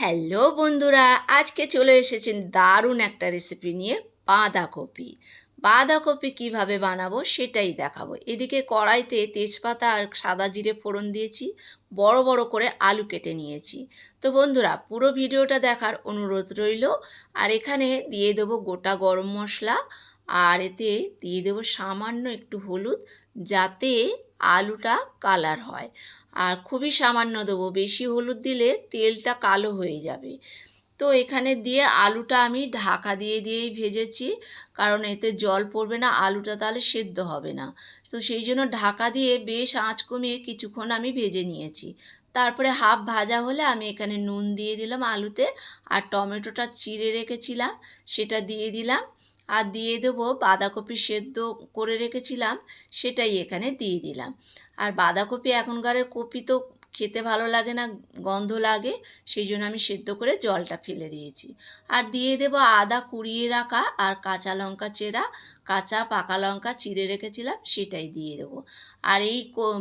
Hello বন্ধুরা, আজকে চলে এসেছেন দারুণ একটা রেসিপি নিয়ে বাঁধাকপি। বাঁধাকপি কীভাবে বানাবো সেটাই দেখাবো। এদিকে কড়াইতে তেজপাতা আর সাদা জিরে ফোড়ন দিয়েছি, বড় বড় করে আলু কেটে নিয়েছি। তো বন্ধুরা, পুরো ভিডিওটা দেখার অনুরোধ রইল। আর এখানে দিয়ে দেবো গোটা গরম মশলা আর এতে দিয়ে দেবো সামান্য একটু হলুদ যাতে আলুটা কালার হয়। আর খুবই সামান্য দেবো, বেশি হলুদ দিলে তেলটা কালো হয়ে যাবে। তো এখানে দিয়ে আলুটা আমি ঢাকা দিয়ে দিয়েই ভেজেছি, কারণ এতে জল পড়বে না, আলুটা তাহলে সেদ্ধ হবে না। তো সেই জন্য ঢাকা দিয়ে বেশ আঁচ কমিয়ে কিছুক্ষণ আমি ভেজে নিয়েছি। তারপরে হাফ ভাজা হলে আমি এখানে নুন দিয়ে দিলাম আলুতে, আর টমেটোটা চিড়ে রেখেছিলাম, সেটা দিয়ে দিলাম। আর দিয়ে দেবো বাঁধাকপি সেদ্ধ করে রেখেছিলাম, সেটাই এখানে দিয়ে দিলাম। আর বাঁধাকপি এখনকারের কপি তো খেতে ভালো লাগে না, গন্ধ লাগে, সেই জন্য আমি সেদ্ধ করে জলটা ফেলে দিয়েছি। আর দিয়ে দেবো আদা কুড়িয়ে রাখা আর কাঁচা লঙ্কা চেরা, কাঁচা পাকা লঙ্কা চিড়ে রেখেছিলাম, সেটাই দিয়ে দেবো। আর এই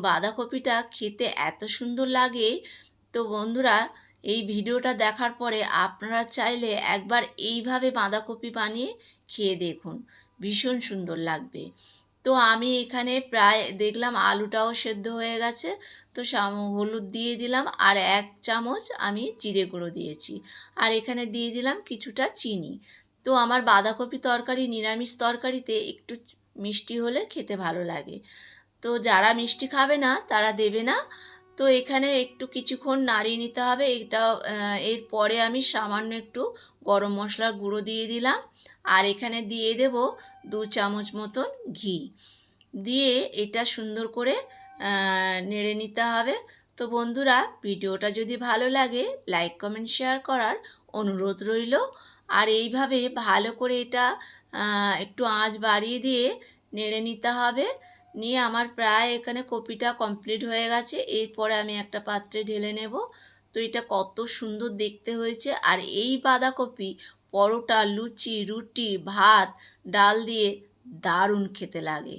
বাঁধাকপিটা খেতে এত সুন্দর লাগে, তো বন্ধুরা এই ভিডিওটা দেখার পরে আপনারা চাইলে একবার এইভাবে বাঁধাকপি বানিয়ে খেয়ে দেখুন। ভীষণ সুন্দর লাগবে। তো আমি এখানে প্রায় দেখলাম আলুটাও সেদ্ধ হয়ে গেছে। তো হলুদ দিয়ে দিলাম আর এক চামচ আমি জিরে গুঁড়ো দিয়েছি। আর এখানে দিয়ে দিলাম কিছুটা চিনি। তো আমার বাঁধাকপি তরকারি, নিরামিষ তরকারিতে একটু মিষ্টি হলে খেতে ভালো লাগে। তো যারা মিষ্টি খাবে না, তারা দেবে না। তো এখানে একটু কিছুক্ষণ নাড়িয়ে নিতে হবে। এটা আহ, এরপরে আমি সামান্য একটু গরম মশলার গুঁড়ো দিয়ে দিলাম। আর এখানে দিয়ে দেব দু চামচ মতন ঘি। দিয়ে এটা সুন্দর করে নেড়ে নিতে হবে। তো বন্ধুরা ভিডিওটা যদি ভালো লাগে লাইক কমেন্ট শেয়ার করার অনুরোধ রইল। আর এইভাবে ভালো করে এটা একটু আঁচ বাড়িয়ে দিয়ে নেড়ে নিতে হবে। নিয়ে আমার প্রায় এখানে কপিটা কমপ্লিট হয়ে গেছে। এরপরে আমি একটা পাত্রে ঢেলে নেব। তো এটা কত সুন্দর দেখতে হয়েছে। আর এই বাঁধাকপি, পরোটা, লুচি, রুটি, ভাত, ডাল দিয়ে দারুণ খেতে লাগে।